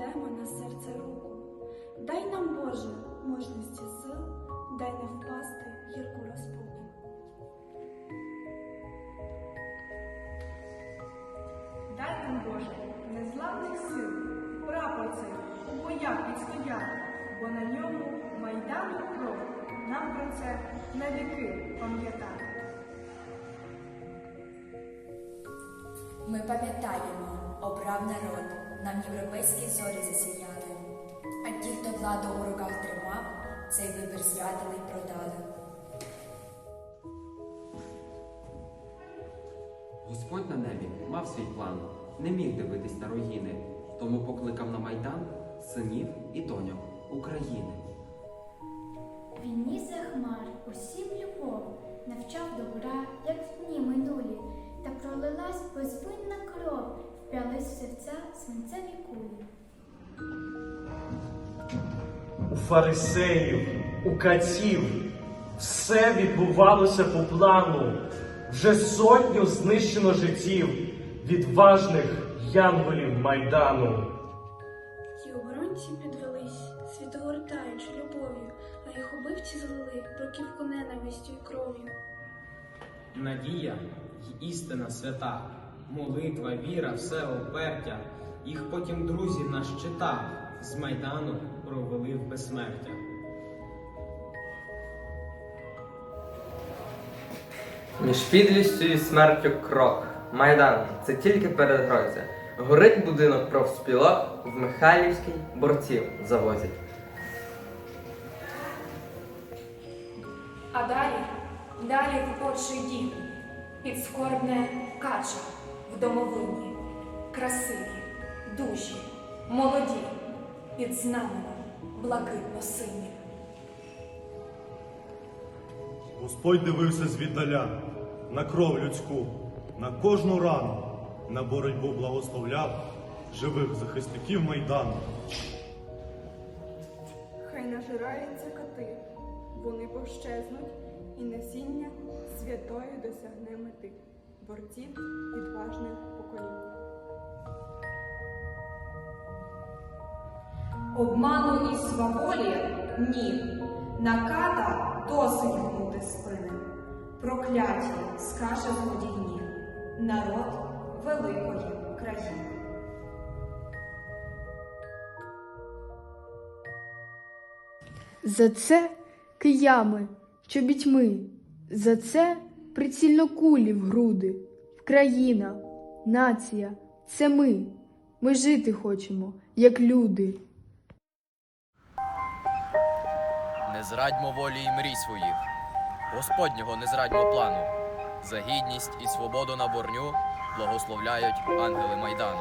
кладемо на серце руку. Дай нам, Боже, мужності сил, дай не впасти гірку розпуку. Дай нам, Боже, незламних сил, прапор у боях відстояти, бо на ньому майдану кров. Нам про це на віки пам'ятати. Ми пам'ятаємо, обрав народ, нам європейські зорі засіяли. А ті, хто владу у руках тримав, цей вибір зрадили й продали. Господь на небі мав свій план, не міг дивитись на руїни, тому покликав на майдан синів і доньок України. Він ніс за хмар усім любов, навчав добра, як в дні минулі, та пролилась безвинна кров, вп'ялись серця свинцеві кулі. у фарисеїв, у катів. Все відбувалося по плану. Вже сотню знищено життів відважних янголів майдану. Ті оборонці підвелись, світогортаючи любов'ю, а їх убивці злили бруківку ненавистю й кров'ю. Надія й істина свята, молитва, віра, все опертя. Їх потім друзі на щитах з майдану провели в безсмертя. Між підлістю і смертю крок. Майдан це тільки передгрозя. Горить будинок профспілок, в Михайлівський борців завозять. А далі, далі творчий дім, підскорбне кача домовині, красиві, дужі, молоді, під знаменем блакитно сині. Господь дивився звіддаля на кров людську, на кожну рану, на боротьбу благословляв живих захисників Майдану. Хай нажираються коти, вони пощезнуть, і насіння святої досягне мети борців відважних поколінь. Обману і сваволі ні, наката досить гнути спини. Прокляті скаже злодійні, народ великої країни. За це киями, чобітьми, за це прицільно кулі в груди. Країна, нація, це ми. Ми жити хочемо, як люди. Не зрадьмо волі й мрій своїх, Господнього не зрадьмо плану. За гідність і свободу на борню благословляють ангели Майдану.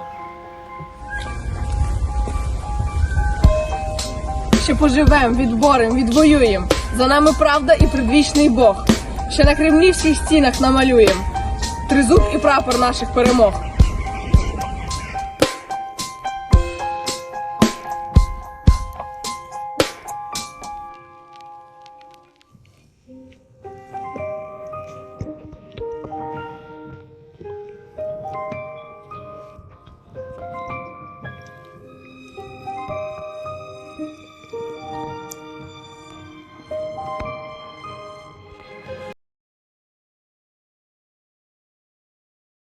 Ще поживем, відборем, відвоюєм. За нами правда і предвічний Бог. Ще на кремлівських стінах намалюємо Тризуб і прапор наших перемог.